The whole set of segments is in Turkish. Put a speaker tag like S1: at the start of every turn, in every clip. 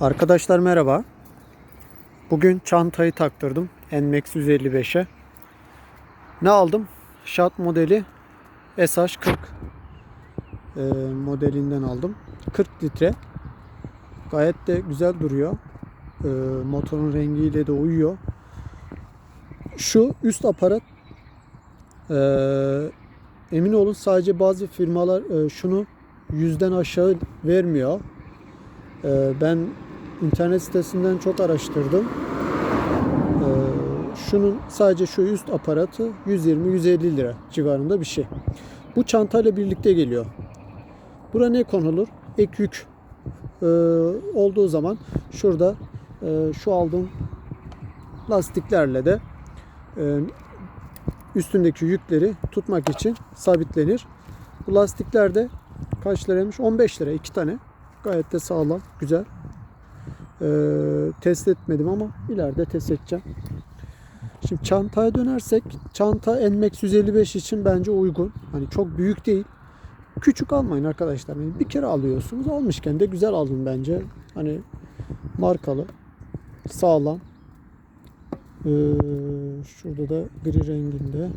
S1: Arkadaşlar merhaba. Bugün çantayı taktırdım NMAX 155'e. Ne aldım? Shot modeli SH40 e, modelinden aldım. 40 litre. Gayet de güzel duruyor. E, motorun rengiyle de uyuyor. Şu üst aparat e, emin olun sadece bazı firmalar e, şunu yüzden aşağı vermiyor. Ee, Ben internet sitesinden çok araştırdım. Ee, Şunun sadece şu üst aparatı 120-150 lira civarında bir şey. Bu çantayla birlikte geliyor. Bura ne konulur? Ek yük ee, olduğu zaman şurada e, şu aldığım lastiklerle de e, üstündeki yükleri tutmak için sabitlenir. Bu lastikler de kaç liraymış? 15 lira iki tane. Gayet de sağlam, güzel. Ee, test etmedim ama ileride test edeceğim. Şimdi çantaya dönersek, çanta NMAX 155 için bence uygun. Hani çok büyük değil. Küçük almayın arkadaşlar. Yani bir kere alıyorsunuz. Almışken de güzel alın bence. Hani markalı, sağlam. Ee, şurada da gri renginde.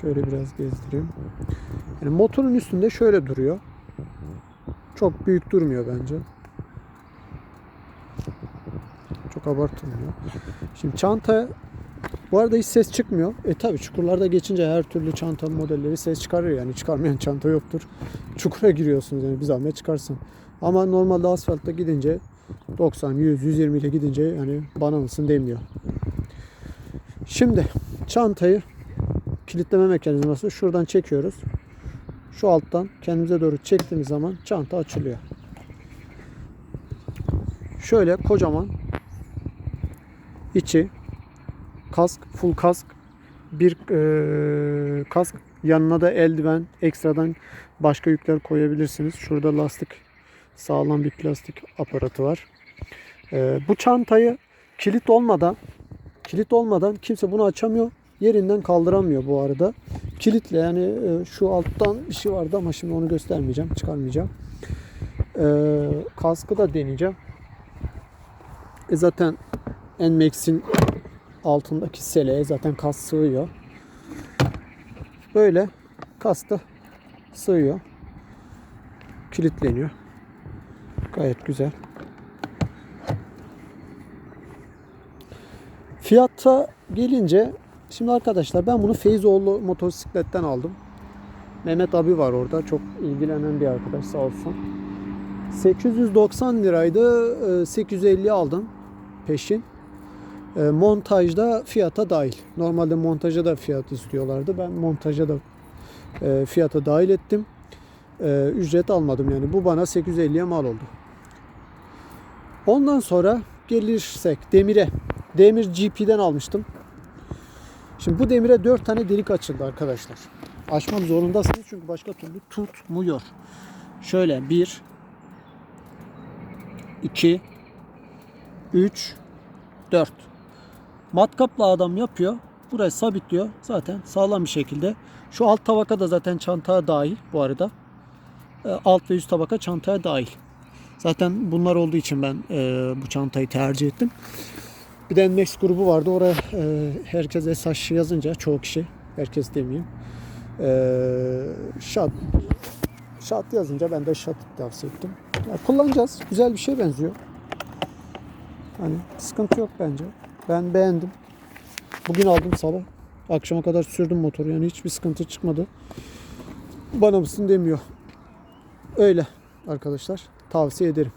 S1: Şöyle biraz gezdireyim. Yani motorun üstünde şöyle duruyor. Çok büyük durmuyor bence. Çok abartılmıyor. Şimdi çanta bu arada hiç ses çıkmıyor. E tabi çukurlarda geçince her türlü çanta modelleri ses çıkarıyor. Yani çıkarmayan çanta yoktur. Çukura giriyorsunuz yani bir zahmet çıkarsın. Ama normalde asfaltta gidince 90, 100, 120 ile gidince yani bana mısın demiyor. Şimdi çantayı kilitleme mekanizması şuradan çekiyoruz. Şu alttan kendimize doğru çektiğimiz zaman çanta açılıyor. Şöyle kocaman içi kask, full kask bir e, kask yanına da eldiven ekstradan başka yükler koyabilirsiniz. Şurada lastik sağlam bir plastik aparatı var. E, bu çantayı kilit olmadan kilit olmadan kimse bunu açamıyor. Yerinden kaldıramıyor bu arada. Kilitle yani e, şu alttan bir şey vardı ama şimdi onu göstermeyeceğim, çıkarmayacağım. E, kaskı da deneyeceğim. E zaten NMAX'in altındaki seleye zaten kas sığıyor. Böyle kas da sığıyor. Kilitleniyor. Gayet güzel. Fiyata gelince şimdi arkadaşlar ben bunu Feyzoğlu motosikletten aldım. Mehmet abi var orada. Çok ilgilenen bir arkadaş sağ olsun. 890 liraydı. Ee, 850 aldım peşin. Ee, Montajda fiyata dahil. Normalde montaja da fiyat istiyorlardı. Ben montaja da e, fiyata dahil ettim. Ücret almadım yani. Bu bana 850'ye mal oldu. Ondan sonra gelirsek demire. Demir GP'den almıştım. Şimdi bu demire 4 tane delik açıldı arkadaşlar. Açmak zorundasınız çünkü başka türlü tutmuyor. Şöyle 1 2 3 4 Matkapla adam yapıyor. Burayı sabitliyor. Zaten sağlam bir şekilde. Şu alt tabaka da zaten çantaya dahil bu arada. E, Alt ve üst tabaka çantaya dahil. Zaten bunlar olduğu için ben e, bu çantayı tercih ettim. Bir de Nmax grubu vardı. Oraya e, herkes SH yazınca çoğu kişi, herkes demeyeyim. E, şat, şat yazınca ben de şat tavsiye ettim. Ya kullanacağız. Güzel bir şey benziyor. Hani sıkıntı yok bence. Ben beğendim. Bugün aldım sabah. Akşama kadar sürdüm motoru. Yani hiçbir sıkıntı çıkmadı. Bana mısın demiyor. Öyle arkadaşlar. Tavsiye ederim.